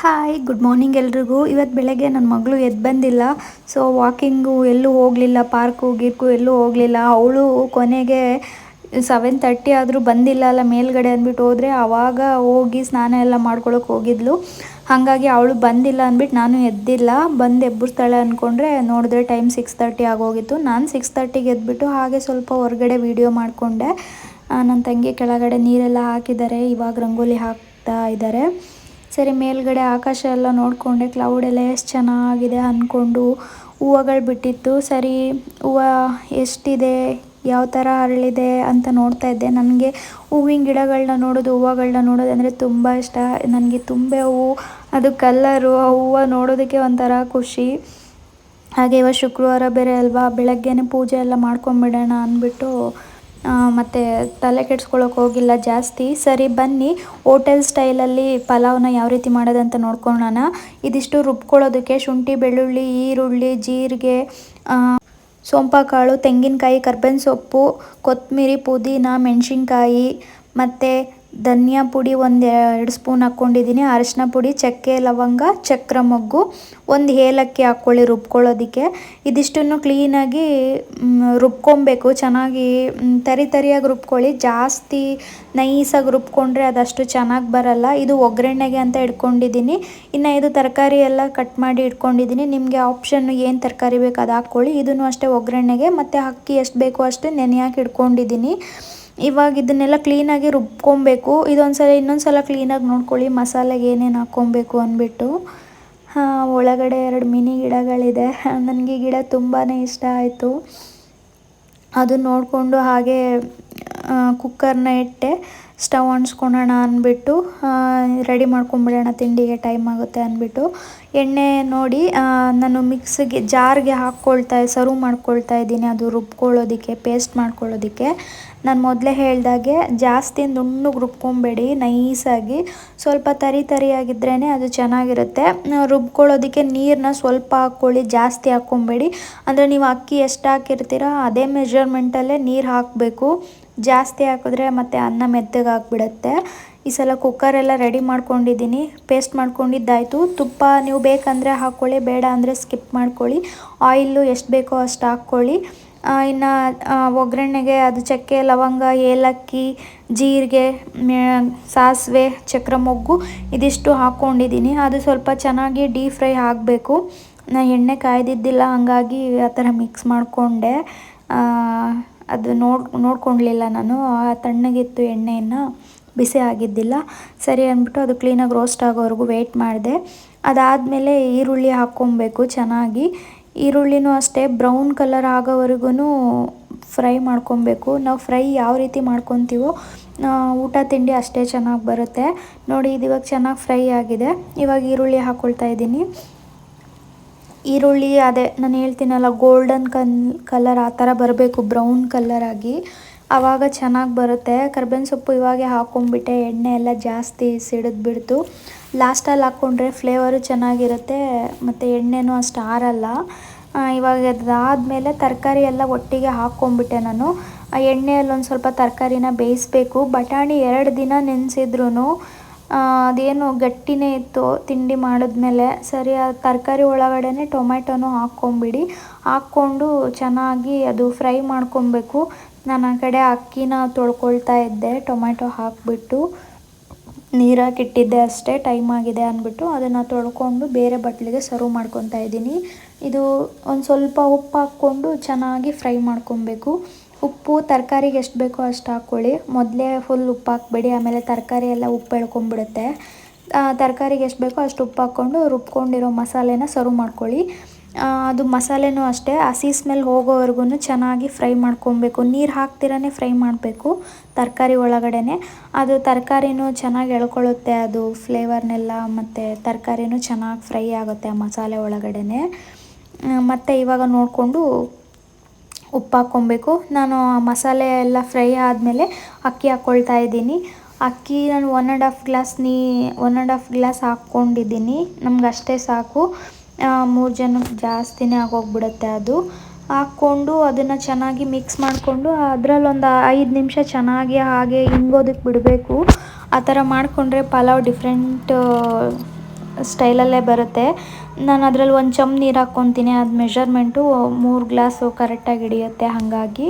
Hi good morning ಎಲ್ರಿಗೂ. ಇವತ್ತು ಬೆಳಗ್ಗೆ ನನ್ನ ಮಗಳು ಎದ್ದು ಬಂದಿಲ್ಲ. ಸೊ ವಾಕಿಂಗು ಎಲ್ಲೂ ಹೋಗಲಿಲ್ಲ ಪಾರ್ಕು ಗೀರ್ಕು ಎಲ್ಲೂ ಹೋಗಲಿಲ್ಲ. ಅವಳು ಕೊನೆಗೆ ಸೆವೆನ್ ತರ್ಟಿ ಆದರೂ ಬಂದಿಲ್ಲ ಅಲ್ಲ ಮೇಲ್ಗಡೆ ಅಂದ್ಬಿಟ್ಟು ಹೋದರೆ ಆವಾಗ ಹೋಗಿ ಸ್ನಾನ ಎಲ್ಲ ಮಾಡ್ಕೊಳಕ್ಕೆ ಹೋಗಿದ್ಲು. ಹಾಗಾಗಿ ಅವಳು ಬಂದಿಲ್ಲ ಅಂದ್ಬಿಟ್ಟು ನಾನು ಎದ್ದಿಲ್ಲ. ಬಂದು ಎಬ್ಬರಿಸ್ತಾಳೆ ಅಂದ್ಕೊಂಡ್ರೆ ನೋಡಿದ್ರೆ ಟೈಮ್ ಸಿಕ್ಸ್ ತರ್ಟಿ ಆಗೋಗಿತ್ತು. ನಾನು ಸಿಕ್ಸ್ ತರ್ಟಿಗೆ ಎದ್ಬಿಟ್ಟು ಹಾಗೆ ಸ್ವಲ್ಪ ಹೊರಗಡೆ ವೀಡಿಯೋ ಮಾಡಿಕೊಂಡೆ. ನನ್ನ ತಂಗಿ ಕೆಳಗಡೆ ನೀರೆಲ್ಲ ಹಾಕಿದ್ದಾರೆ. ಇವಾಗ ರಂಗೋಲಿ ಹಾಕ್ತಾ ಇದ್ದಾರೆ. ಸರಿ, ಮೇಲ್ಗಡೆ ಆಕಾಶ ಎಲ್ಲ ನೋಡಿಕೊಂಡೆ ಕ್ಲೌಡ್ ಎಲ್ಲ ಎಷ್ಟು ಚೆನ್ನಾಗಿದೆ ಅಂದ್ಕೊಂಡು ಹೂವುಗಳು ಬಿಟ್ಟಿತ್ತು. ಸರಿ, ಹೂವು ಎಷ್ಟಿದೆ, ಯಾವ ಥರ ಅರಳಿದೆ ಅಂತ ನೋಡ್ತಾ ಇದ್ದೆ. ನನಗೆ ಹೂವಿನ ಗಿಡಗಳನ್ನ ನೋಡೋದು ಹೂವುಗಳನ್ನ ನೋಡೋದು ಅಂದರೆ ತುಂಬ ಇಷ್ಟ. ನನಗೆ ತುಂಬೆ ಹೂವು ಅದು ಕಲ್ಲರು ಆ ಹೂವು ನೋಡೋದಕ್ಕೆ ಒಂಥರ ಖುಷಿ. ಹಾಗೆ ಇವಾಗ ಶುಕ್ರವಾರ ಬೇರೆ ಅಲ್ವಾ, ಬೆಳಗ್ಗೆನೇ ಪೂಜೆ ಎಲ್ಲ ಮಾಡ್ಕೊಂಬಿಡೋಣ ಅಂದ್ಬಿಟ್ಟು ಮತ್ತು ತಲೆ ಕೆಡ್ಸ್ಕೊಳ್ಳೋಕೆ ಹೋಗಿಲ್ಲ ಜಾಸ್ತಿ. ಸರಿ, ಬನ್ನಿ. ಹೋಟೆಲ್ ಸ್ಟೈಲಲ್ಲಿ ಪಲಾವ್ನ ಯಾವ ರೀತಿ ಮಾಡೋದಂತ ನೋಡ್ಕೊಳ್ಳೋಣ ಇದಿಷ್ಟು ರುಬ್ಕೊಳ್ಳೋದಕ್ಕೆ ಶುಂಠಿ, ಬೆಳ್ಳುಳ್ಳಿ, ಈರುಳ್ಳಿ, ಜೀರಿಗೆ ಸೋಂಪಾಕಾಳು, ತೆಂಗಿನಕಾಯಿ, ಕರ್ಬೇವಿನ ಸೊಪ್ಪು, ಕೊತ್ತಂಬರಿ, ಪುದೀನ, ಮೆಣಸಿನ್ಕಾಯಿ, ಮತ್ತು ಧನಿಯಾ ಪುಡಿ ಒಂದು ಎರಡು ಸ್ಪೂನ್ ಹಾಕ್ಕೊಂಡಿದ್ದೀನಿ ಅರಶಿನ ಪುಡಿ, ಚಕ್ಕೆ, ಲವಂಗ, ಚಕ್ರ ಮೊಗ್ಗು, ಒಂದು ಏಲಕ್ಕಿ ಹಾಕ್ಕೊಳ್ಳಿ ರುಬ್ಕೊಳ್ಳೋದಕ್ಕೆ. ಇದಿಷ್ಟನ್ನು ಕ್ಲೀನಾಗಿ ರುಬ್ಕೊಬೇಕು. ಚೆನ್ನಾಗಿ ತರಿ ತರಿಯಾಗಿ ರುಬ್ಕೊಳ್ಳಿ. ಜಾಸ್ತಿ ನೈಸಾಗಿ ರುಬ್ಕೊಂಡ್ರೆ ಅದಷ್ಟು ಚೆನ್ನಾಗಿ ಬರಲ್ಲ. ಇದು ಒಗ್ಗರಣೆಗೆ ಅಂತ ಇಟ್ಕೊಂಡಿದ್ದೀನಿ ಇನ್ನು ಇದು ತರಕಾರಿ ಎಲ್ಲ ಕಟ್ ಮಾಡಿ ಇಟ್ಕೊಂಡಿದ್ದೀನಿ ನಿಮಗೆ ಆಪ್ಷನ್ನು ಏನು ತರಕಾರಿ ಬೇಕು ಅದು ಹಾಕ್ಕೊಳ್ಳಿ. ಇದನ್ನು ಅಷ್ಟೇ ಒಗ್ಗರಣೆಗೆ. ಮತ್ತು ಅಕ್ಕಿ ಎಷ್ಟು ಬೇಕೋ ಅಷ್ಟು ನೆನೆಯಾಕಿ ಇಟ್ಕೊಂಡಿದ್ದೀನಿ ಇವಾಗ ಇದನ್ನೆಲ್ಲ ಕ್ಲೀನಾಗಿ ರುಬ್ಕೊಬೇಕು. ಇದೊಂದು ಸಲ ಇನ್ನೊಂದು ಸಲ ಕ್ಲೀನಾಗಿ ನೋಡ್ಕೊಳ್ಳಿ, ಮಸಾಲೆಗೆ ಏನೇನು ಹಾಕ್ಕೊಬೇಕು ಅಂದ್ಬಿಟ್ಟು. ಒಳಗಡೆ ಎರಡು ಮಿನಿ ಗಿಡಗಳಿದೆ. ನನಗೆ ಗಿಡ ತುಂಬಾ ಇಷ್ಟ ಆಯಿತು. ಅದು ನೋಡಿಕೊಂಡು ಹಾಗೆ ಕುಕ್ಕರ್ನ ಇಟ್ಟೆ. ಸ್ಟವ್ ಅಂಟಿಸ್ಕೊಳೋಣ ಅಂದ್ಬಿಟ್ಟು ರೆಡಿ ಮಾಡ್ಕೊಂಬಿಡೋಣ ತಿಂಡಿಗೆ ಟೈಮ್ ಆಗುತ್ತೆ ಅಂದ್ಬಿಟ್ಟು. ಎಣ್ಣೆ ನೋಡಿ ನಾನು ಮಿಕ್ಸಿಗೆ, ಜಾರ್ಗೆ ಹಾಕ್ಕೊಳ್ತಾ, ಸರ್ವ್ ಮಾಡ್ಕೊಳ್ತಾ ಇದ್ದೀನಿ. ಅದು ರುಬ್ಕೊಳ್ಳೋದಕ್ಕೆ, ಪೇಸ್ಟ್ ಮಾಡ್ಕೊಳ್ಳೋದಕ್ಕೆ. ನಾನು ಮೊದಲೇ ಹೇಳ್ದಾಗೆ ಜಾಸ್ತಿ ನುಣ್ಣಗೆ ರುಬ್ಕೊಬೇಡಿ, ನೈಸಾಗಿ. ಸ್ವಲ್ಪ ತರಿ ತರಿಯಾಗಿದ್ರೇ ಅದು ಚೆನ್ನಾಗಿರುತ್ತೆ. ರುಬ್ಕೊಳ್ಳೋದಕ್ಕೆ ನೀರನ್ನ ಸ್ವಲ್ಪ ಹಾಕ್ಕೊಳ್ಳಿ, ಜಾಸ್ತಿ ಹಾಕ್ಕೊಬೇಡಿ. ಅಂದರೆ ನೀವು ಅಕ್ಕಿ ಎಷ್ಟು ಹಾಕಿರ್ತೀರೋ ಅದೇ ಮೆಜರ್ಮೆಂಟಲ್ಲೇ ನೀರು ಹಾಕಬೇಕು. ಜಾಸ್ತಿ ಹಾಕಿದ್ರೆ ಮತ್ತು ಅನ್ನ ಮೆತ್ತಗೆ ಆಗಿಬಿಡತ್ತೆ. ಈ ಸಲ ಕುಕ್ಕರೆಲ್ಲ ರೆಡಿ ಮಾಡ್ಕೊಂಡಿದ್ದೀನಿ. ಪೇಸ್ಟ್ ಮಾಡ್ಕೊಂಡಿದ್ದಾಯಿತು. ತುಪ್ಪ ನೀವು ಬೇಕಂದರೆ ಹಾಕ್ಕೊಳ್ಳಿ ಬೇಡ ಅಂದರೆ ಸ್ಕಿಪ್ ಮಾಡ್ಕೊಳ್ಳಿ. ಆಯಿಲ್ಲು ಎಷ್ಟು ಬೇಕೋ ಅಷ್ಟು ಹಾಕ್ಕೊಳ್ಳಿ ಇನ್ನು ಒಗ್ಗರಣೆಗೆ ಅದು ಚಕ್ಕೆ, ಲವಂಗ, ಏಲಕ್ಕಿ, ಜೀರಿಗೆ ಸಾಸಿವೆ ಚಕ್ರ ಮೊಗ್ಗು ಇದಿಷ್ಟು ಹಾಕ್ಕೊಂಡಿದ್ದೀನಿ ಅದು ಸ್ವಲ್ಪ ಚೆನ್ನಾಗಿ ಡೀಪ್ ಫ್ರೈ ಆಗಬೇಕು. ನಾ ಎಣ್ಣೆ ಕಾಯ್ದಿದ್ದಿಲ್ಲ, ಹಾಗಾಗಿ ಆ ಥರ ಮಿಕ್ಸ್ ಮಾಡಿಕೊಂಡೆ. ಅದು ನೋಡ್ ನೋಡ್ಕೊಳ್ಲಿಲ್ಲ ನಾನು. ಆ ತಣ್ಣಗಿತ್ತು ಎಣ್ಣೆಯನ್ನು ಬಿಸಿ ಆಗಿದ್ದಿಲ್ಲ. ಸರಿ ಅಂದ್ಬಿಟ್ಟು ಅದು ಕ್ಲೀನಾಗಿ ರೋಸ್ಟ್ ಆಗೋವರೆಗೂ ವೆಯ್ಟ್ ಮಾಡಿದೆ. ಅದಾದಮೇಲೆ ಈರುಳ್ಳಿ ಹಾಕ್ಕೊಬೇಕು ಚೆನ್ನಾಗಿ. ಈರುಳ್ಳಿನೂ ಅಷ್ಟೇ ಬ್ರೌನ್ ಕಲರ್ ಆಗೋವರೆಗೂ ಫ್ರೈ ಮಾಡ್ಕೊಬೇಕು. ನಾವು ಫ್ರೈ ಯಾವ ರೀತಿ ಮಾಡ್ಕೊತೀವೋ ಊಟ ತಿಂಡಿ ಅಷ್ಟೇ ಚೆನ್ನಾಗಿ ಬರುತ್ತೆ. ನೋಡಿ, ಇದು ಇವಾಗ ಚೆನ್ನಾಗಿ ಫ್ರೈ ಆಗಿದೆ. ಇವಾಗ ಈರುಳ್ಳಿ ಹಾಕ್ಕೊಳ್ತಾ ಇದ್ದೀನಿ. ಈರುಳ್ಳಿ, ಅದೇ ನಾನು ಹೇಳ್ತೀನಲ್ಲ ಗೋಲ್ಡನ್ ಕನ್ ಕಲರ್ ಆ ಥರ ಬರಬೇಕು ಬ್ರೌನ್ ಕಲರ್ ಆಗಿ. ಆವಾಗ ಚೆನ್ನಾಗಿ ಬರುತ್ತೆ. ಕರ್ಬೇವಿನ ಸೊಪ್ಪು ಇವಾಗೆ ಹಾಕ್ಕೊಂಬಿಟ್ಟೆ ಎಣ್ಣೆ ಎಲ್ಲ ಜಾಸ್ತಿ ಸಿಡಿದ್ಬಿಡ್ತು ಲಾಸ್ಟಲ್ಲಿ ಹಾಕ್ಕೊಂಡ್ರೆ ಫ್ಲೇವರು ಚೆನ್ನಾಗಿರುತ್ತೆ, ಮತ್ತು ಎಣ್ಣೆನೂ ಅಷ್ಟು ಆರಲ್ಲ. ಇವಾಗ ಅದಾದಮೇಲೆ ತರಕಾರಿ ಎಲ್ಲ ಒಟ್ಟಿಗೆ ಹಾಕ್ಕೊಂಬಿಟ್ಟೆ ನಾನು. ಎಣ್ಣೆಯಲ್ಲಿ ಒಂದು ಸ್ವಲ್ಪ ತರಕಾರಿನ ಬೇಯಿಸ್ಬೇಕು. ಬಟಾಣಿ ಎರಡು ದಿನ ನೆನೆಸಿದ್ರು ಅದೇನು ಗಟ್ಟಿನೇ ಇತ್ತು ತಿಂಡಿ ಮಾಡಿದ್ಮೇಲೆ ಸರಿ, ಆ ತರಕಾರಿ ಒಳಗಡೆ ಟೊಮೆಟೊನೂ ಹಾಕ್ಕೊಂಬಿಡಿ. ಹಾಕ್ಕೊಂಡು ಚೆನ್ನಾಗಿ ಅದು ಫ್ರೈ ಮಾಡ್ಕೊಬೇಕು. ನಾನು ಆ ಕಡೆ ಅಕ್ಕಿನ ತೊಳ್ಕೊಳ್ತಾ ಇದ್ದೆ ಟೊಮೆಟೊ ಹಾಕಿಬಿಟ್ಟು. ನೀರಾಗಿ ಇಟ್ಟಿದ್ದೆ ಅಷ್ಟೇ, ಟೈಮ್ ಆಗಿದೆ ಅಂದ್ಬಿಟ್ಟು ಅದನ್ನು ತೊಳ್ಕೊಂಡು ಬೇರೆ ಬಟ್ಲಿಗೆ ಸರ್ವ್ ಮಾಡ್ಕೊತಾ ಇದ್ದೀನಿ. ಇದು ಒಂದು ಸ್ವಲ್ಪ ಉಪ್ಪು ಹಾಕ್ಕೊಂಡು ಚೆನ್ನಾಗಿ ಫ್ರೈ ಮಾಡ್ಕೊಬೇಕು. ಉಪ್ಪು, ತರಕಾರಿಗೆ ಎಷ್ಟು ಬೇಕೋ ಅಷ್ಟು ಹಾಕ್ಕೊಳ್ಳಿ. ಮೊದಲೇ ಫುಲ್ ಉಪ್ಪು ಹಾಕ್ಬೇಡಿ, ಆಮೇಲೆ ತರಕಾರಿ ಎಲ್ಲ ಉಪ್ಪು ಎಳ್ಕೊಂಬಿಡುತ್ತೆ. ತರಕಾರಿಗೆ ಎಷ್ಟು ಬೇಕೋ ಅಷ್ಟು ಉಪ್ಪು ಹಾಕ್ಕೊಂಡು ರುಬ್ಕೊಂಡಿರೋ ಮಸಾಲೆನ ಸರ್ವ್ ಮಾಡ್ಕೊಳ್ಳಿ. ಅದು ಮಸಾಲೆನೂ ಅಷ್ಟೇ, ಹಸಿ ಸ್ಮೆಲ್ ಹೋಗೋವರೆಗೂ ಚೆನ್ನಾಗಿ ಫ್ರೈ ಮಾಡ್ಕೊಬೇಕು. ನೀರು ಹಾಕ್ತಿರೇ ಫ್ರೈ ಮಾಡಬೇಕು, ತರಕಾರಿ ಒಳಗಡೆ ಅದು ತರಕಾರಿನೂ ಚೆನ್ನಾಗಿ ಎಳ್ಕೊಳ್ಳುತ್ತೆ, ಅದು ಫ್ಲೇವರ್ನೆಲ್ಲ ಮತ್ತು ತರಕಾರಿನೂ ಚೆನ್ನಾಗಿ ಫ್ರೈ ಆಗುತ್ತೆ ಆ ಮಸಾಲೆ ಒಳಗಡೆ ಮತ್ತು ಇವಾಗ ನೋಡಿಕೊಂಡು ಉಪ್ಪು ಹಾಕ್ಕೊಬೇಕು. ನಾನು ಮಸಾಲೆ ಎಲ್ಲ ಫ್ರೈ ಆದಮೇಲೆ ಅಕ್ಕಿ ಹಾಕ್ಕೊಳ್ತಾ ಇದ್ದೀನಿ. ಅಕ್ಕಿ ನಾನು ಒನ್ ಆ್ಯಂಡ್ ಹಾಫ್ ಗ್ಲಾಸ್ ನೀ ಒನ್ ಆ್ಯಂಡ್ ಹಾಫ್ ಗ್ಲಾಸ್ ಹಾಕ್ಕೊಂಡಿದ್ದೀನಿ. ನಮ್ಗೆ ಅಷ್ಟೇ ಸಾಕು. ಮೂರು ಜನಕ್ಕೆ ಜಾಸ್ತಿನೇ ಆಗೋಗ್ಬಿಡುತ್ತೆ ಅದು. ಹಾಕ್ಕೊಂಡು ಅದನ್ನು ಚೆನ್ನಾಗಿ ಮಿಕ್ಸ್ ಮಾಡಿಕೊಂಡು ಅದರಲ್ಲೊಂದು ಐದು ನಿಮಿಷ ಚೆನ್ನಾಗಿ ಹಾಗೆ ಹಿಂಗೋದಕ್ಕೆ ಬಿಡಬೇಕು. ಆ ಥರ ಮಾಡಿಕೊಂಡ್ರೆ ಪಲಾವ್ ಡಿಫ್ರೆಂಟ್ ಸ್ಟೈಲಲ್ಲೇ ಬರುತ್ತೆ. ನಾನು ಅದರಲ್ಲಿ ಒಂದು ಚಮ್ ನೀರು ಹಾಕ್ಕೊತೀನಿ, ಅದು ಮೆಷರ್ಮೆಂಟು ಮೂರು ಗ್ಲಾಸು ಕರೆಕ್ಟಾಗಿ ಹಿಡಿಯುತ್ತೆ ಹಾಗಾಗಿ.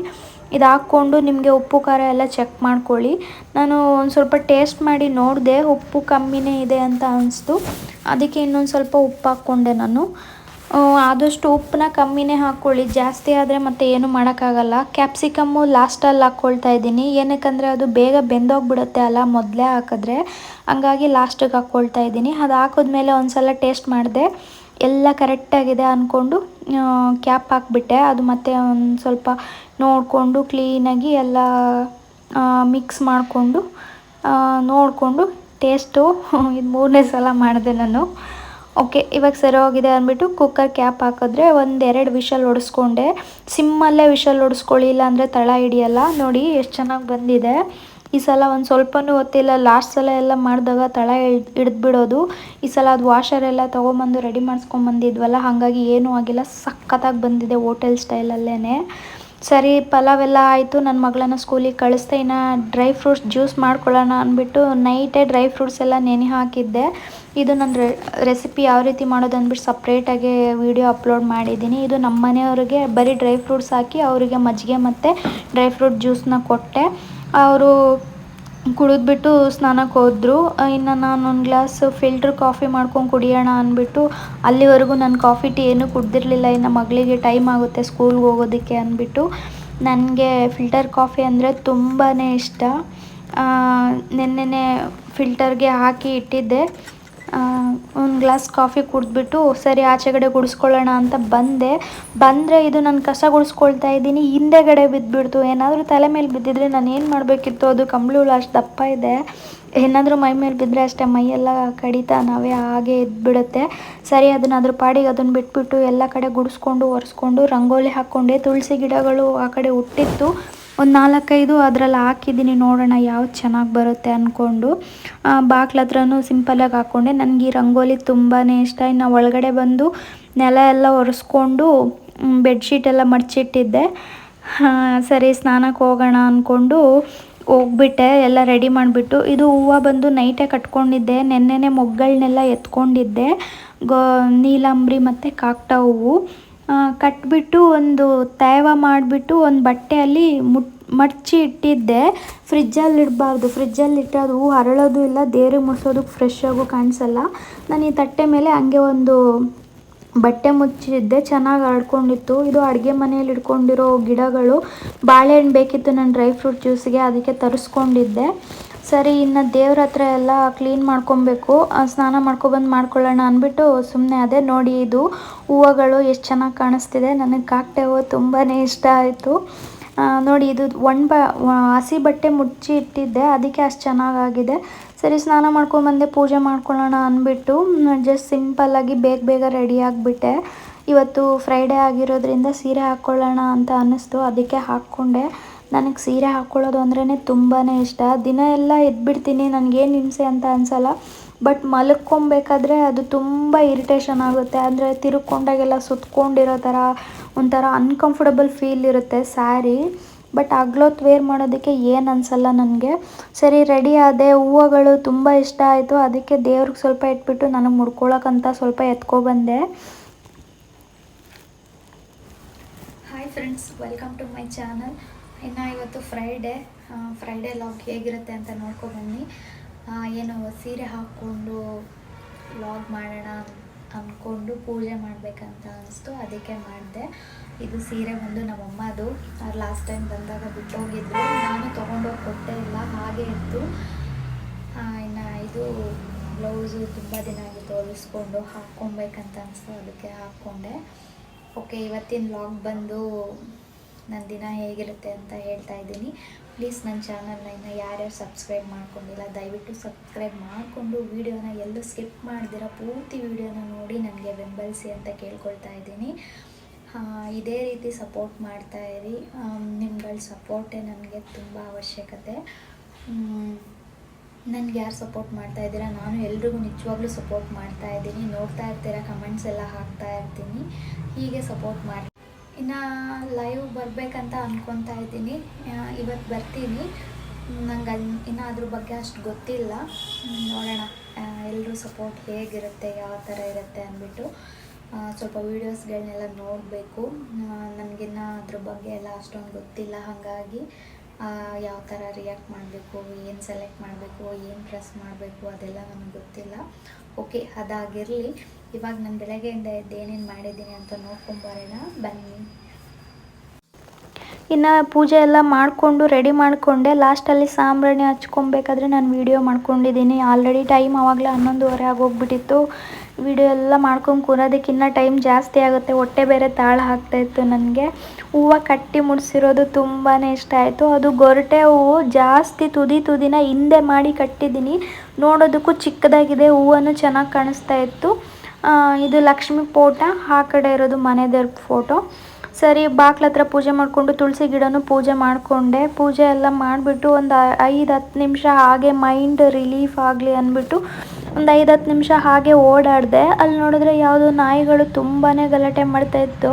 ಇದು ಹಾಕ್ಕೊಂಡು ನಿಮಗೆ ಉಪ್ಪು, ಖಾರ ಎಲ್ಲ ಚೆಕ್ ಮಾಡ್ಕೊಳ್ಳಿ. ನಾನು ಒಂದು ಸ್ವಲ್ಪ ಟೇಸ್ಟ್ ಮಾಡಿ ನೋಡಿದೆ, ಉಪ್ಪು ಕಮ್ಮಿನೇ ಇದೆ ಅಂತ ಅನಿಸ್ತು. ಅದಕ್ಕೆ ಇನ್ನೊಂದು ಸ್ವಲ್ಪ ಉಪ್ಪು ಹಾಕ್ಕೊಂಡೆ ನಾನು. ಆದಷ್ಟು ಉಪ್ಪನ್ನ ಕಮ್ಮಿನೇ ಹಾಕ್ಕೊಳ್ಳಿ ಜಾಸ್ತಿ ಆದರೆ ಮತ್ತೆ ಏನು ಮಾಡೋಕ್ಕಾಗಲ್ಲ. ಕ್ಯಾಪ್ಸಿಕಮ್ಮು ಲಾಸ್ಟಲ್ಲಿ ಹಾಕ್ಕೊಳ್ತಾ ಇದ್ದೀನಿ. ಏನಕ್ಕಂದರೆ ಅದು ಬೇಗ ಬೆಂದೋಗ್ಬಿಡುತ್ತೆ ಅಲ್ಲ, ಮೊದಲೇ ಹಾಕಿದ್ರೆ. ಹಂಗಾಗಿ ಲಾಸ್ಟಿಗೆ ಹಾಕ್ಕೊಳ್ತಾ ಇದ್ದೀನಿ. ಅದು ಹಾಕಿದ್ಮೇಲೆ ಒಂದು ಸಲ ಟೇಸ್ಟ್ ಮಾಡಿದೆ. ಎಲ್ಲ ಕರೆಕ್ಟಾಗಿದೆ ಅಂದ್ಕೊಂಡು ಕ್ಯಾಪ್ ಹಾಕ್ಬಿಟ್ಟೆ. ಅದು ಮತ್ತೆ ಒಂದು ಸ್ವಲ್ಪ ನೋಡಿಕೊಂಡು, ಕ್ಲೀನಾಗಿ ಎಲ್ಲ ಮಿಕ್ಸ್ ಮಾಡಿಕೊಂಡು ನೋಡಿಕೊಂಡು, ಟೇಸ್ಟು. ಇದು ಮೂರನೇ ಸಲ ಮಾಡಿದೆ ನಾನು. ಓಕೆ, ಇವಾಗ ಸರಿ ಹೋಗಿದೆ ಅಂದ್ಬಿಟ್ಟು ಕುಕ್ಕರ್ ಕ್ಯಾಪ್ ಹಾಕಿದ್ರೆ ಒಂದೆರಡು ವಿಷಲ್ ಹೊಡೆಸ್ಕೊಂಡೆ ಸಿಮ್ಮಲ್ಲೇ ವಿಷಲ್ ಹೊಡೆಸ್ಕೊಳ್ಳಿ ಇಲ್ಲಾಂದರೆ ತಳ ಹಿಡಿಯಲ್ಲ. ನೋಡಿ ಎಷ್ಟು ಚೆನ್ನಾಗಿ ಬಂದಿದೆ. ಈ ಸಲ ಒಂದು ಸ್ವಲ್ಪನೂ ಗೊತ್ತಿಲ್ಲ ಲಾಸ್ಟ್ ಸಲ ಎಲ್ಲ ಮಾಡಿದಾಗ ತಳ ಹಿಡಿದು ಬಿಡೋದು ಈ ಸಲ ಅದು ವಾಷರ್ ಎಲ್ಲ ತೊಗೊಂಬಂದು ರೆಡಿ ಮಾಡಿಸ್ಕೊಂಬಂದಿದ್ವಲ್ಲ, ಹಾಗಾಗಿ ಏನೂ ಆಗಿಲ್ಲ. ಸಖತ್ತಾಗಿ ಬಂದಿದೆ ಹೋಟೆಲ್ ಸ್ಟೈಲಲ್ಲೇ ಸರಿ ಪಲಾವ್ ಎಲ್ಲ ಆಯಿತು ನನ್ನ ಮಗಳನ್ನ ಸ್ಕೂಲಿಗೆ ಕಳಿಸ್ದೆ, ಇನ್ನು ಡ್ರೈ ಫ್ರೂಟ್ಸ್ ಜ್ಯೂಸ್ ಮಾಡ್ಕೊಳ್ಳೋಣ ಅಂದ್ಬಿಟ್ಟು ನೈಟೇ ಡ್ರೈ ಫ್ರೂಟ್ಸ್ ಎಲ್ಲ ನೆನೆ ಹಾಕಿದ್ದೆ. ಇದು ನನ್ನ ರೆಸಿಪಿ ಯಾವ ರೀತಿ ಮಾಡೋದು ಅಂದ್ಬಿಟ್ಟು ಸಪ್ರೇಟಾಗಿ ವಿಡಿಯೋ ಅಪ್ಲೋಡ್ ಮಾಡಿದ್ದೀನಿ. ಇದು ನಮ್ಮ ಮನೆಯವ್ರಿಗೆ ಬರೀ ಡ್ರೈ ಫ್ರೂಟ್ಸ್ ಹಾಕಿ, ಅವರಿಗೆ ಮಜ್ಜಿಗೆ ಮತ್ತು ಡ್ರೈ ಫ್ರೂಟ್ ಜ್ಯೂಸ್ನ ಕೊಟ್ಟೆ. ಅವರು ಕುಡಿದ್ಬಿಟ್ಟು ಸ್ನಾನಕ್ಕೆ ಹೋದರು. ಇನ್ನು ನಾನು ಒಂದು ಗ್ಲಾಸ್ ಫಿಲ್ಟ್ರ್ ಕಾಫಿ ಮಾಡ್ಕೊಂಡು ಕುಡಿಯೋಣ ಅಂದ್ಬಿಟ್ಟು ಅಲ್ಲಿವರೆಗೂ ನಾನು ಕಾಫಿ ಟೀ ಏನೂ ಕುಡ್ದಿರಲಿಲ್ಲ. ಇನ್ನು ಮಗಳಿಗೆ ಟೈಮ್ ಆಗುತ್ತೆ ಸ್ಕೂಲ್ಗೆ ಹೋಗೋದಕ್ಕೆ ಅಂದ್ಬಿಟ್ಟು. ನನಗೆ ಫಿಲ್ಟರ್ ಕಾಫಿ ಅಂದರೆ ತುಂಬಾ ಇಷ್ಟ. ನೆನ್ನೆನೆ ಫಿಲ್ಟರ್ಗೆ ಹಾಕಿ ಇಟ್ಟಿದ್ದೆ. ಒಂದು ಗ್ಲಾಸ್ ಕಾಫಿ ಕುಡಿದ್ಬಿಟ್ಟು, ಸರಿ, ಆಚೆಗಡೆ ಗುಡಿಸ್ಕೊಳ್ಳೋಣ ಅಂತ ಬಂದೆ. ಬಂದರೆ ಇದು ನಾನು ಕಸ ಗುಡಿಸ್ಕೊಳ್ತಾ ಇದ್ದೀನಿ. ಹಿಂದೆಗಡೆ ಬಿದ್ದುಬಿಡ್ತು. ಏನಾದರೂ ತಲೆ ಮೇಲೆ ಬಿದ್ದಿದ್ರೆ ನಾನು ಏನು ಮಾಡಬೇಕಿತ್ತು? ಅದು ಕಂಬಳಿ ಹುಳು ಅಷ್ಟು ದಪ್ಪ ಇದೆ. ಏನಾದರೂ ಮೈ ಮೇಲೆ ಬಿದ್ದರೆ ಅಷ್ಟೇ ಮೈಯೆಲ್ಲ ಕಡಿತಾ ನಾವೇ ಹಾಗೆ ಇದ್ಬಿಡುತ್ತೆ. ಸರಿ ಅದನ್ನ ಅದ್ರ ಪಾಡಿಗೆ ಅದನ್ನು ಬಿಟ್ಬಿಟ್ಟು ಎಲ್ಲ ಕಡೆ ಗುಡಿಸ್ಕೊಂಡು, ಒರೆಸ್ಕೊಂಡು, ರಂಗೋಲಿ ಹಾಕ್ಕೊಂಡೆ. ತುಳಸಿ ಗಿಡಗಳು ಆ ಕಡೆ ಹುಟ್ಟಿತ್ತು. ಒಂದು ನಾಲ್ಕೈದು ಅದರಲ್ಲಿ ಹಾಕಿದ್ದೀನಿ ನೋಡೋಣ ಯಾವ್ದು ಚೆನ್ನಾಗಿ ಬರುತ್ತೆ ಅಂದ್ಕೊಂಡು ಬಾಗ್ಲ ಹತ್ರನೂ ಸಿಂಪಲಾಗಿ ಹಾಕ್ಕೊಂಡೆ ನನಗೆ ಈ ರಂಗೋಲಿ ತುಂಬಾ ಇಷ್ಟ. ಇನ್ನು ಒಳಗಡೆ ಬಂದು ನೆಲ ಎಲ್ಲ ಒರೆಸ್ಕೊಂಡು ಬೆಡ್ಶೀಟ್ ಎಲ್ಲ ಮಡಚಿಟ್ಟಿದ್ದೆ. ಸರಿ ಸ್ನಾನಕ್ಕೆ ಹೋಗೋಣ ಅಂದ್ಕೊಂಡು ಹೋಗ್ಬಿಟ್ಟೆ. ಎಲ್ಲ ರೆಡಿ ಮಾಡಿಬಿಟ್ಟು, ಇದು ಹೂವು ಬಂದು ನೈಟೇ ಕಟ್ಕೊಂಡಿದ್ದೆ. ನೆನ್ನೆನೇ ಮೊಗ್ಗಳನ್ನೆಲ್ಲ ಎತ್ಕೊಂಡಿದ್ದೆ. ಗೋ, ನೀಲಾಂಬ್ರಿ ಮತ್ತು ಕಾಕ್ಟ ಹೂವು. ಆ, ಕಟ್ಬಿಟ್ಟು ಒಂದು ತೇವ ಮಾಡಿಬಿಟ್ಟು ಒಂದು ಬಟ್ಟೆಯಲ್ಲಿ ಮುಟ್ ಮಡಚಿ ಇಟ್ಟಿದ್ದೆ. ಫ್ರಿಜ್ಜಲ್ಲಿ ಇಡಬಾರ್ದು. ಫ್ರಿಜ್ಜಲ್ಲಿ ಇಟ್ಟರೆ ಅದು ಹೂ ಅರಳೋದು ಇಲ್ಲ ದೇವ್ರಿಗೆ ಮುಡ್ಸೋದಕ್ಕೆ ಫ್ರೆಶ್ ಆಗು ಕಾಣಿಸಲ್ಲ. ನಾನು ಈ ತಟ್ಟೆ ಮೇಲೆ ಹಂಗೆ ಒಂದು ಬಟ್ಟೆ ಮುಚ್ಚಿದ್ದೆ. ಚೆನ್ನಾಗಿ ಹರಡ್ಕೊಂಡಿತ್ತು ಇದು ಅಡುಗೆ ಮನೆಯಲ್ಲಿ ಇಟ್ಕೊಂಡಿರೋ ಗಿಡಗಳು. ಬಾಳೆಹಣ್ಣು ಬೇಕಿತ್ತು ನಾನು ಡ್ರೈ ಫ್ರೂಟ್ ಜ್ಯೂಸಿಗೆ ಅದಕ್ಕೆ ತರಿಸ್ಕೊಂಡಿದ್ದೆ. ಸರಿ, ಇನ್ನು ದೇವ್ರ ಹತ್ರ ಎಲ್ಲ ಕ್ಲೀನ್ ಮಾಡ್ಕೊಬೇಕು. ಸ್ನಾನ ಮಾಡ್ಕೊಬಂದು ಮಾಡ್ಕೊಳ್ಳೋಣ ಅಂದ್ಬಿಟ್ಟು ಸುಮ್ಮನೆ ಅದೇ ನೋಡಿ ಇದು ಹೂವುಗಳು ಎಷ್ಟು ಚೆನ್ನಾಗಿ ಕಾಣಿಸ್ತಿದೆ. ನನಗೆ ಕಾಕ್ಟೆ ಹೂವು ತುಂಬಾ ಇಷ್ಟ ಆಯಿತು. ನೋಡಿ ಇದು ಒಣ ಬ ಹಸಿ ಬಟ್ಟೆ ಮುಚ್ಚಿ ಇಟ್ಟಿದ್ದೆ. ಅದಕ್ಕೆ ಅಷ್ಟು ಚೆನ್ನಾಗಾಗಿದೆ. ಸರಿ, ಸ್ನಾನ ಮಾಡ್ಕೊಂಬಂದೆ ಪೂಜೆ ಮಾಡ್ಕೊಳ್ಳೋಣ ಅಂದ್ಬಿಟ್ಟು ಜಸ್ಟ್ ಸಿಂಪಲ್ಲಾಗಿ ಬೇಗ ಬೇಗ ರೆಡಿ ಆಗಿಬಿಟ್ಟೆ. ಇವತ್ತು ಫ್ರೈಡೇ ಆಗಿರೋದ್ರಿಂದ ಸೀರೆ ಹಾಕ್ಕೊಳ್ಳೋಣ ಅಂತ ಅನ್ನಿಸ್ತು. ಅದಕ್ಕೆ ಹಾಕ್ಕೊಂಡೆ. ನನಗೆ ಸೀರೆ ಹಾಕ್ಕೊಳ್ಳೋದು ಅಂದ್ರೇ ತುಂಬಾ ಇಷ್ಟ. ದಿನ ಎಲ್ಲ ಎದ್ಬಿಡ್ತೀನಿ ನನಗೇನು ಹಿಂಸೆ ಅಂತ ಅನಿಸಲ್ಲ. ಬಟ್ ಮಲ್ಕೊಬೇಕಾದ್ರೆ ಅದು ತುಂಬ ಇರಿಟೇಷನ್ ಆಗುತ್ತೆ. ಅಂದರೆ ತಿರುಗ್ಕೊಂಡಾಗೆಲ್ಲ ಸುತ್ಕೊಂಡಿರೋ ಥರ ಒಂಥರ ಅನ್ಕಂಫರ್ಟಬಲ್ ಫೀಲ್ ಇರುತ್ತೆ ಸ್ಯಾರಿ. ಬಟ್ ಹಗ್ಲೊತ್ತು ವೇರ್ ಮಾಡೋದಕ್ಕೆ ಏನು ಅನಿಸಲ್ಲ ನನಗೆ. ಸರಿ ರೆಡಿ ಆದೆ. ಹೂವುಗಳು ತುಂಬ ಇಷ್ಟ ಆಯಿತು. ಅದಕ್ಕೆ ದೇವ್ರಿಗೆ ಸ್ವಲ್ಪ ಇಟ್ಬಿಟ್ಟು ನನಗೆ ಮುಡ್ಕೊಳಕ್ಕಂತ ಸ್ವಲ್ಪ ಎತ್ಕೊಬಂದೆ hi friends welcome to my channel ಇನ್ನು ಇವತ್ತು ಫ್ರೈಡೇ ಫ್ರೈಡೇ ಲಾಗ್ ಹೇಗಿರುತ್ತೆ ಅಂತ ನೋಡ್ಕೊಬನ್ನಿ ಏನು ಸೀರೆ ಹಾಕ್ಕೊಂಡು ಲಾಗ್ ಮಾಡೋಣ ಅಂದ್ಕೊಂಡು ಪೂಜೆ ಮಾಡಬೇಕಂತ ಅನಿಸ್ತು, ಅದಕ್ಕೆ ಮಾಡಿದೆ. ಇದು ಸೀರೆ ಬಂದು ನಮ್ಮಮ್ಮದು. ಲಾಸ್ಟ್ ಟೈಮ್ ಬಂದಾಗ ಬಿಟ್ಟೋಗಿದ್ರು. ನಾನು ತೊಗೊಂಡೋಗಿ ಕೊಟ್ಟೇ ಇಲ್ಲ, ಹಾಗೆ ಇತ್ತು. ಇನ್ನು ಇದು ಬ್ಲೌಸು ತುಂಬ ದಿನ ಆಗಿತ್ತು ಹೊಲಿಸ್ಕೊಂಡು ಹಾಕ್ಕೊಬೇಕಂತ ಅನಿಸ್ತು, ಅದಕ್ಕೆ ಹಾಕ್ಕೊಂಡೆ. ಓಕೆ ಇವತ್ತಿನ ಲಾಗ್ ಬಂದು ನನ್ನ ದಿನ ಹೇಗಿರುತ್ತೆ ಅಂತ ಹೇಳ್ತಾ ಇದ್ದೀನಿ. ಪ್ಲೀಸ್ ನನ್ನ ಚಾನಲ್ನ ಇನ್ನು ಯಾರ್ಯಾರು ಸಬ್ಸ್ಕ್ರೈಬ್ ಮಾಡ್ಕೊಂಡಿಲ್ಲ, ದಯವಿಟ್ಟು ಸಬ್ಸ್ಕ್ರೈಬ್ ಮಾಡಿಕೊಂಡು ವೀಡಿಯೋನ ಎಲ್ಲೂ ಸ್ಕಿಪ್ ಮಾಡ್ದಿರ, ಪೂರ್ತಿ ವೀಡಿಯೋನ ನೋಡಿ ನನಗೆ ಬೆಂಬಲಿಸಿ ಅಂತ ಕೇಳ್ಕೊಳ್ತಾ ಇದ್ದೀನಿ. ಇದೇ ರೀತಿ ಸಪೋರ್ಟ್ ಮಾಡ್ತಾ ಇರಿ. ನಿಮ್ಗಳ ಸಪೋರ್ಟೇ ನನಗೆ ತುಂಬ ಅವಶ್ಯಕತೆ. ನನಗೆ ಯಾರು ಸಪೋರ್ಟ್ ಮಾಡ್ತಾ ಇದ್ದೀರಾ? ನಾನು ಎಲ್ರಿಗೂ ನಿಜವಾಗ್ಲೂ ಸಪೋರ್ಟ್ ಮಾಡ್ತಾ ಇದ್ದೀನಿ. ನೋಡ್ತಾ ಇರ್ತೀರಾ ಕಮೆಂಟ್ಸ್ ಎಲ್ಲ ಹಾಕ್ತಾ ಇರ್ತೀನಿ. ಹೀಗೆ ಸಪೋರ್ಟ್ ಮಾಡಿ ಇನ್ನು ಲೈವ್ ಬರಬೇಕಂತ ಅಂದ್ಕೊತಾ ಇದ್ದೀನಿ. ಇವತ್ತು ಬರ್ತೀನಿ. ನಂಗೆ ಅನ್, ಇನ್ನು ಅದ್ರ ಬಗ್ಗೆ ಅಷ್ಟು ಗೊತ್ತಿಲ್ಲ. ನೋಡೋಣ. ಎಲ್ಲರೂ ಸಪೋರ್ಟ್ ಹೇಗಿರುತ್ತೆ, ಯಾವ ಥರ ಇರುತ್ತೆ ಅಂದ್ಬಿಟ್ಟು. ಸ್ವಲ್ಪ ವೀಡಿಯೋಸ್ಗಳನ್ನೆಲ್ಲ ನೋಡಬೇಕು. ನನಗಿನ್ನ ಅದ್ರ ಬಗ್ಗೆ ಎಲ್ಲ ಅಷ್ಟೊಂದು ಗೊತ್ತಿಲ್ಲ. ಹಾಗಾಗಿ ಯಾವ ಥರ ರಿಯಾಕ್ಟ್ ಮಾಡಬೇಕು, ಏನು ಸೆಲೆಕ್ಟ್ ಮಾಡಬೇಕು, ಏನು ಪ್ರೆಸ್ ಮಾಡಬೇಕು ಅದೆಲ್ಲ ನನಗೆ ಗೊತ್ತಿಲ್ಲ. ಓಕೆ ಅದಾಗಿರಲಿ. ಇವಾಗ ನಾನು ಬೆಳಗ್ಗೆಯಿಂದ ಎದ್ದು ಏನೇನು ಮಾಡಿದ್ದೀನಿ ಅಂತ ನೋಡ್ಕೊಂಬರೋಣ, ಬನ್ನಿ. ಇನ್ನು ಪೂಜೆ ಎಲ್ಲ ಮಾಡಿಕೊಂಡು ರೆಡಿ ಮಾಡಿಕೊಂಡೆ. ಲಾಸ್ಟಲ್ಲಿ ಸಾಂಬ್ರಾಣಿ ಹಚ್ಕೊಬೇಕಾದ್ರೆ ನಾನು ವೀಡಿಯೋ ಮಾಡ್ಕೊಂಡಿದ್ದೀನಿ. ಆಲ್ರೆಡಿ ಟೈಮ್ ಆವಾಗಲೇ ಹನ್ನೊಂದುವರೆ ಆಗೋಗ್ಬಿಟ್ಟಿತ್ತು. ವಿಡಿಯೋ ಎಲ್ಲ ಮಾಡ್ಕೊಂಡು ಕೂರೋದಕ್ಕೆ ಇನ್ನೂ ಟೈಮ್ ಜಾಸ್ತಿ ಆಗುತ್ತೆ. ಹೊಟ್ಟೆ ಬೇರೆ ತಾಳ ಹಾಕ್ತಾಯಿತ್ತು ನನಗೆ. ಹೂವು ಕಟ್ಟಿ ಮುಡಿಸಿರೋದು ತುಂಬಾ ಇಷ್ಟ ಆಯಿತು. ಅದು ಗೊರಟೆ ಹೂವು ಜಾಸ್ತಿ ತುದಿ ತುದಿನ ಹಿಂದೆ ಮಾಡಿ ಕಟ್ಟಿದ್ದೀನಿ. ನೋಡೋದಕ್ಕೂ ಚಿಕ್ಕದಾಗಿದೆ. ಹೂವನ್ನು ಚೆನ್ನಾಗಿ ಕಾಣಿಸ್ತಾ ಇತ್ತು. ಇದು ಲಕ್ಷ್ಮಿ ಫೋಟ ಆ ಕಡೆ ಇರೋದು ಮನೆ ದೇವ್ರ ಫೋಟೋ. ಸರಿ ಬಾಕ್ಲ ಹತ್ರ ಪೂಜೆ ಮಾಡಿಕೊಂಡು ತುಳಸಿ ಗಿಡನೂ ಪೂಜೆ ಮಾಡಿಕೊಂಡೆ. ಪೂಜೆ ಎಲ್ಲ ಮಾಡಿಬಿಟ್ಟು ಒಂದು ಐದು, ಹತ್ತು ನಿಮಿಷ ಹಾಗೆ ಮೈಂಡ್ ರಿಲೀಫ್ ಆಗಲಿ ಅಂದ್ಬಿಟ್ಟು ಒಂದು ಐದು, ಹತ್ತು ನಿಮಿಷ ಹಾಗೆ ಓಡಾಡಿದೆ. ಅಲ್ಲಿ ನೋಡಿದ್ರೆ ಯಾವುದೋ ನಾಯಿಗಳು ತುಂಬಾ ಗಲಾಟೆ ಮಾಡ್ತಾ ಇತ್ತು.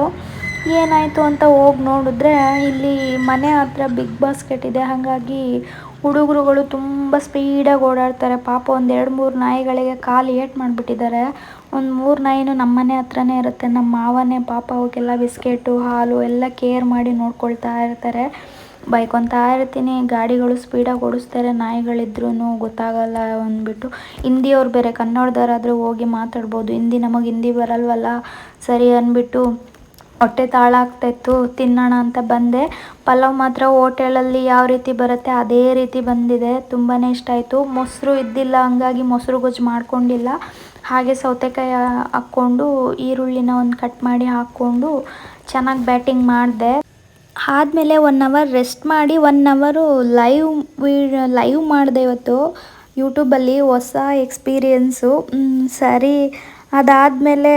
ಏನಾಯಿತು ಅಂತ ಹೋಗಿ ನೋಡಿದ್ರೆ ಇಲ್ಲಿ ಮನೆ ಹತ್ರ ಬಿಗ್ ಬಾಸ್ಕೆಟ್ ಇದೆ. ಹಾಗಾಗಿ ಹುಡುಗರುಗಳು ತುಂಬ ಸ್ಪೀಡಾಗಿ ಓಡಾಡ್ತಾರೆ. ಪಾಪ ಒಂದು ಎರಡು, ಮೂರು ನಾಯಿಗಳಿಗೆ ಕಾಲು ಏಟ್ ಮಾಡಿಬಿಟ್ಟಿದ್ದಾರೆ. ಒಂದು ಮೂರು ನಾಯಿನೂ ನಮ್ಮ ಮನೆ ಹತ್ರನೇ ಇರುತ್ತೆ. ನಮ್ಮ ಮಾವನೇ ಪಾಪ ಅವಕ್ಕೆಲ್ಲ ಬಿಸ್ಕೆಟು, ಹಾಲು ಎಲ್ಲ ಕೇರ್ ಮಾಡಿ ನೋಡ್ಕೊಳ್ತಾ ಇರ್ತಾರೆ. ಬೈಕೊತಾ ಇರ್ತೀನಿ. ಗಾಡಿಗಳು ಸ್ಪೀಡಾಗಿ ಓಡಿಸ್ತಾರೆ. ನಾಯಿಗಳಿದ್ರೂ ಗೊತ್ತಾಗಲ್ಲ ಅಂದ್ಬಿಟ್ಟು. ಹಿಂದಿಯವ್ರು ಬೇರೆ ಕನ್ನಡದವರಾದರೂ ಹೋಗಿ ಮಾತಾಡ್ಬೋದು. ಹಿಂದಿ ನಮಗೆ ಹಿಂದಿ ಬರಲ್ವಲ್ಲ? ಸರಿ ಅಂದ್ಬಿಟ್ಟು ಹೊಟ್ಟೆ ತಾಳ ಆಗ್ತಾಯಿತ್ತು ತಿನ್ನೋಣ ಅಂತ ಬಂದೆ. ಪಲಾವ್ ಮಾತ್ರ ಹೋಟೆಲಲ್ಲಿ ಯಾವ ರೀತಿ ಬರುತ್ತೆ ಅದೇ ರೀತಿ ಬಂದಿದೆ. ತುಂಬಾ ಇಷ್ಟ ಆಯಿತು. ಮೊಸರು ಇದ್ದಿಲ್ಲ, ಹಂಗಾಗಿ ಮೊಸರು ಗೊಜ್ಜು ಮಾಡ್ಕೊಂಡಿಲ್ಲ. ಹಾಗೆ ಸೌತೆಕಾಯಿ ಹಾಕ್ಕೊಂಡು, ಈರುಳ್ಳಿನ ಒಂದು ಕಟ್ ಮಾಡಿ ಹಾಕ್ಕೊಂಡು ಚೆನ್ನಾಗಿ ಬ್ಯಾಟಿಂಗ್ ಮಾಡಿದೆ. ಆದಮೇಲೆ ಒನ್ ಅವರ್ ರೆಸ್ಟ್ ಮಾಡಿ ಒನ್ ಅವರು ಲೈವ್ ಲೈವ್ ಮಾಡಿದೆ ಇವತ್ತು. ಯೂಟ್ಯೂಬಲ್ಲಿ ಹೊಸ ಎಕ್ಸ್ಪೀರಿಯೆನ್ಸು ಸರಿ. ಅದಾದಮೇಲೆ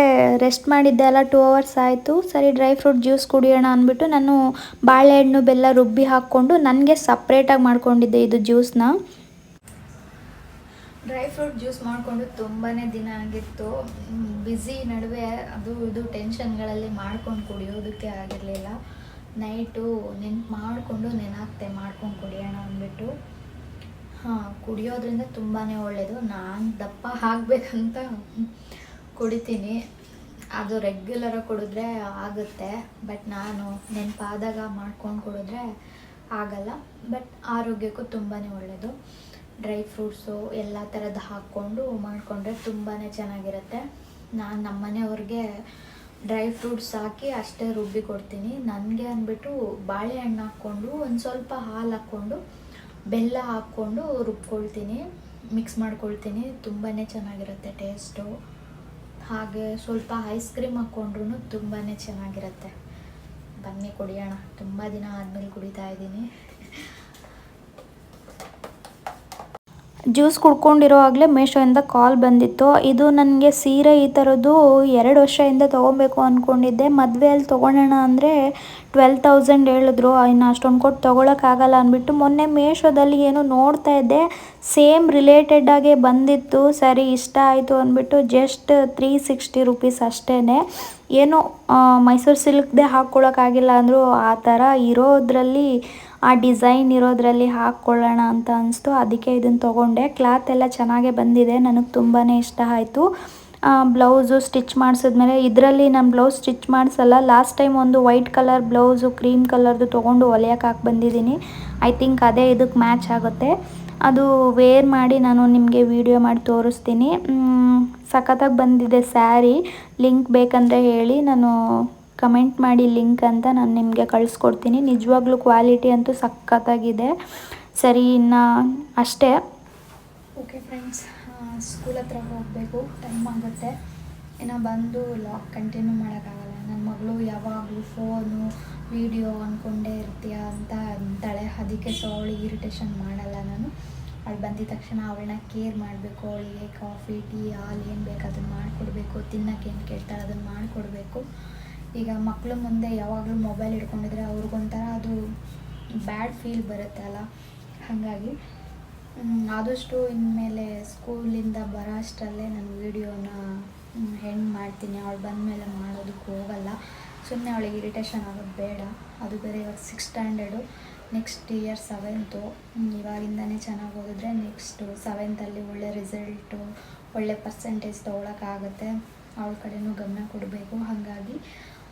ರೆಸ್ಟ್ ಮಾಡಿದ್ದೆ ಅಲ್ಲ ಟೂ ಅವರ್ಸ್ ಆಯಿತು. ಸರಿ ಡ್ರೈ ಫ್ರೂಟ್ ಜ್ಯೂಸ್ ಕುಡಿಯೋಣ ಅಂದ್ಬಿಟ್ಟು ನಾನು ಬಾಳೆಹಣ್ಣು, ಬೆಲ್ಲ ರುಬ್ಬಿ ಹಾಕ್ಕೊಂಡು ನನಗೆ ಸಪ್ರೇಟಾಗಿ ಮಾಡ್ಕೊಂಡಿದ್ದೆ ಇದು ಜ್ಯೂಸ್ನ ಡ್ರೈ ಫ್ರೂಟ್ ಜ್ಯೂಸ್ ಮಾಡಿಕೊಂಡು ತುಂಬಾ ದಿನ ಆಗಿತ್ತು. ಬ್ಯುಸಿ ನಡುವೆ ಅದು ಇದು ಟೆನ್ಷನ್ಗಳಲ್ಲಿ ಮಾಡ್ಕೊಂಡು ಕುಡಿಯೋದಕ್ಕೆ ಆಗಿರಲಿಲ್ಲ. ನೈಟು ನೆನ್ಪು ಮಾಡಿಕೊಂಡು ನೆನಾಗ್ತೆ, ಮಾಡ್ಕೊಂಡು ಕುಡಿಯೋಣ ಅಂದ್ಬಿಟ್ಟು. ಹಾಂ, ಕುಡಿಯೋದ್ರಿಂದ ತುಂಬಾ ಒಳ್ಳೆಯದು ನಾನು ದಪ್ಪ ಆಗಬೇಕಂತ ಕುಡಿತೀನಿ. ಅದು ರೆಗ್ಯುಲರಾಗಿ ಕುಡಿದ್ರೆ ಆಗುತ್ತೆ. ಬಟ್ ನಾನು ನೆನಪಾದಾಗ ಮಾಡ್ಕೊಂಡು ಕುಡಿದ್ರೆ ಆಗಲ್ಲ. ಬಟ್ ಆರೋಗ್ಯಕ್ಕೂ ತುಂಬಾ ಒಳ್ಳೆಯದು ಡ್ರೈ ಫ್ರೂಟ್ಸು ಎಲ್ಲ ಥರದ್ದು ಹಾಕ್ಕೊಂಡು ಮಾಡಿಕೊಂಡ್ರೆ ತುಂಬಾ ಚೆನ್ನಾಗಿರುತ್ತೆ. ನಾನು ನಮ್ಮನೆಯವ್ರಿಗೆ ಡ್ರೈ ಫ್ರೂಟ್ಸ್ ಹಾಕಿ ಅಷ್ಟೇ ರುಬ್ಬಿ ಕೊಡ್ತೀನಿ. ನನಗೆ ಅಂದ್ಬಿಟ್ಟು ಬಾಳೆಹಣ್ಣು ಹಾಕ್ಕೊಂಡು ಒಂದು ಸ್ವಲ್ಪ ಹಾಲು ಹಾಕ್ಕೊಂಡು ಬೆಲ್ಲ ಹಾಕ್ಕೊಂಡು ರುಬ್ಕೊಳ್ತೀನಿ. ಮಿಕ್ಸ್ ಮಾಡ್ಕೊಳ್ತೀನಿ. ತುಂಬಾ ಚೆನ್ನಾಗಿರುತ್ತೆ ಟೇಸ್ಟು ಹಾಗೆ ಸ್ವಲ್ಪ ಐಸ್ ಕ್ರೀಮ್ ಹಾಕ್ಕೊಂಡ್ರೂ ತುಂಬಾ ಚೆನ್ನಾಗಿರುತ್ತೆ. ಬನ್ನಿ ಕುಡಿಯೋಣ. ತುಂಬ ದಿನ ಆದಮೇಲೆ ಕುಡಿತಾ ಇದ್ದೀನಿ. ಜ್ಯೂಸ್ ಕುಡ್ಕೊಂಡಿರೋವಾಗಲೇ ಮೀಶೋಯಿಂದ ಕಾಲ್ ಬಂದಿತ್ತು. ಇದು ನನಗೆ ಸೀರೆ ಈ ಥರದ್ದು ಎರಡು ವರ್ಷದಿಂದ ತೊಗೊಬೇಕು ಅಂದ್ಕೊಂಡಿದ್ದೆ ಮದುವೆಯಲ್ಲಿ ತೊಗೊಳೋಣ ಅಂದರೆ ಟ್ವೆಲ್ ತೌಸಂಡ್ ಹೇಳಿದ್ರು. ಇನ್ನು ಅಷ್ಟೊಂದು ಕೊಟ್ಟು ತೊಗೊಳಕ್ಕಾಗಲ್ಲ ಅಂದ್ಬಿಟ್ಟು ಮೊನ್ನೆ ಮೀಶೋದಲ್ಲಿ ಏನೋ ನೋಡ್ತಾ ಇದ್ದೆ. ಸೇಮ್ ರಿಲೇಟೆಡಾಗೆ ಬಂದಿತ್ತು. ಸರಿ, ಇಷ್ಟ ಆಯಿತು ಅಂದ್ಬಿಟ್ಟು ಜಸ್ಟ್ ತ್ರೀ ಸಿಕ್ಸ್ಟಿ ರುಪೀಸ್ ಅಷ್ಟೇ ಏನು ಮೈಸೂರು ಸಿಲ್ಕ್ದೇ ಹಾಕ್ಕೊಳಕ್ಕಾಗಿಲ್ಲ ಅಂದರೂ. ಆ ಥರ ಇರೋದ್ರಲ್ಲಿ ಆ ಡಿಸೈನ್ ಇರೋದ್ರಲ್ಲಿ ಹಾಕ್ಕೊಳ್ಳೋಣ ಅಂತ ಅನಿಸ್ತು. ಅದಕ್ಕೆ ಇದನ್ನು ತೊಗೊಂಡೆ. ಕ್ಲಾತ್ ಎಲ್ಲ ಚೆನ್ನಾಗೇ ಬಂದಿದೆ. ನನಗೆ ತುಂಬಾ ಇಷ್ಟ ಆಯಿತು. ಬ್ಲೌಸು ಸ್ಟಿಚ್ ಮಾಡಿಸಿದ್ಮೇಲೆ ಇದರಲ್ಲಿ ನಾನು ಬ್ಲೌಸ್ ಸ್ಟಿಚ್ ಮಾಡಿಸಲ್ಲ. ಲಾಸ್ಟ್ ಟೈಮ್ ಒಂದು ವೈಟ್ ಕಲರ್ ಬ್ಲೌಸು, ಕ್ರೀಮ್ ಕಲರ್ದು ತೊಗೊಂಡು ಹೊಲಿಯೋಕೆ ಹಾಕಿ ಬಂದಿದ್ದೀನಿ. ಐ ಥಿಂಕ್ ಅದೇ ಇದಕ್ಕೆ ಮ್ಯಾಚ್ ಆಗುತ್ತೆ. ಅದು ವೇರ್ ಮಾಡಿ ನಾನು ನಿಮಗೆ ವಿಡಿಯೋ ಮಾಡಿ ತೋರಿಸ್ತೀನಿ. ಸಖತ್ತಾಗಿ ಬಂದಿದೆ ಸ್ಯಾರಿ. ಲಿಂಕ್ ಬೇಕಂದರೆ ಹೇಳಿ. ನಾನು ಕಮೆಂಟ್ ಮಾಡಿ ಲಿಂಕ್ ಅಂತ ನಾನು ನಿಮಗೆ ಕಳಿಸ್ಕೊಡ್ತೀನಿ. ನಿಜವಾಗ್ಲೂ ಕ್ವಾಲಿಟಿ ಅಂತೂ ಸಖತ್ತಾಗಿದೆ. ಸರಿ, ಇನ್ನು ಅಷ್ಟೇ. ಓಕೆ ಫ್ರೆಂಡ್ಸ್ ಸ್ಕೂಲ್ ಹತ್ರ ಹೋಗಬೇಕು. ಟೈಮ್ ಆಗುತ್ತೆ. ಇನ್ನು ಬಂದು ಲಾಕ್ ಕಂಟಿನ್ಯೂ ಮಾಡೋಕ್ಕಾಗಲ್ಲ. ನನ್ನ ಮಗಳು ಯಾವಾಗಲೂ ಫೋನು ವಿಡಿಯೋ ಅಂದ್ಕೊಂಡೇ ಇರ್ತೀಯ ಅಂತ ಅಂತಾಳೆ. ಅದಕ್ಕೆ ಸೊ ಅವಳಿಗೆ ಇರಿಟೇಷನ್ ಮಾಡಲ್ಲ ನಾನು. ಅವಳು ಬಂದಿದ ತಕ್ಷಣ ಅವಳನ್ನ ಕೇರ್ ಮಾಡಬೇಕು. ಅವಳಿಗೆ ಕಾಫಿ ಟೀ ಹಾಲು ಏನು ಬೇಕು ಅದನ್ನು ಮಾಡಿಕೊಡ್ಬೇಕು. ತಿನ್ನೋಕೆ ಏನು ಕೇಳ್ತಾಳೆ ಅದನ್ನು ಮಾಡಿಕೊಡ್ಬೇಕು. ಈಗ ಮಕ್ಕಳು ಮುಂದೆ ಯಾವಾಗಲೂ ಮೊಬೈಲ್ ಹಿಡ್ಕೊಂಡಿದ್ರೆ ಅವ್ರಿಗೊಂಥರ ಅದು ಬ್ಯಾಡ್ ಫೀಲ್ ಬರುತ್ತೆ ಅಲ್ಲ? ಹಾಗಾಗಿ ಆದಷ್ಟು ಇನ್ಮೇಲೆ ಸ್ಕೂಲಿಂದ ಬರೋ ಅಷ್ಟರಲ್ಲೇ ನಾನು ವೀಡಿಯೋನ ಹೆಣ್ಣು ಮಾಡ್ತೀನಿ. ಅವಳು ಬಂದಮೇಲೆ ಮಾಡೋದಕ್ಕೆ ಹೋಗಲ್ಲ. ಸುಮ್ಮನೆ ಅವಳಿಗೆ ಇರಿಟೇಷನ್ ಆಗೋದು ಬೇಡ. ಅದು ಬೇರೆ ಇವಾಗ six standard next year seventh ಇವಾಗಿಂದನೇ ಚೆನ್ನಾಗಿ ಓದಿದ್ರೆ ನೆಕ್ಸ್ಟು ಸೆವೆಂತಲ್ಲಿ ಒಳ್ಳೆ ರಿಸಲ್ಟು ಒಳ್ಳೆ ಪರ್ಸೆಂಟೇಜ್ ತೊಗೊಳಕ್ಕಾಗುತ್ತೆ. ಅವಳ ಕಡೆಯೂ ಗಮನ ಕೊಡಬೇಕು. ಹಾಗಾಗಿ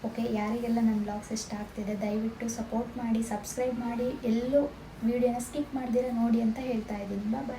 ಓಕೆ, ಯಾರಿಗೆಲ್ಲ ನನ್ನ ಬ್ಲಾಗ್ಸ್ ಇಷ್ಟ ಆಗ್ತಿದೆ, ದಯವಿಟ್ಟು ಸಪೋರ್ಟ್ ಮಾಡಿ ಸಬ್ಸ್ಕ್ರೈಬ್ ಮಾಡಿ, ಎಲ್ಲೂ ವಿಡಿಯೋನ ಸ್ಕಿಪ್ ಮಾಡ್ದಿರ ನೋಡಿ ಅಂತ ಹೇಳ್ತಾ ಇದ್ದೀನಿ. ಬಾಯ್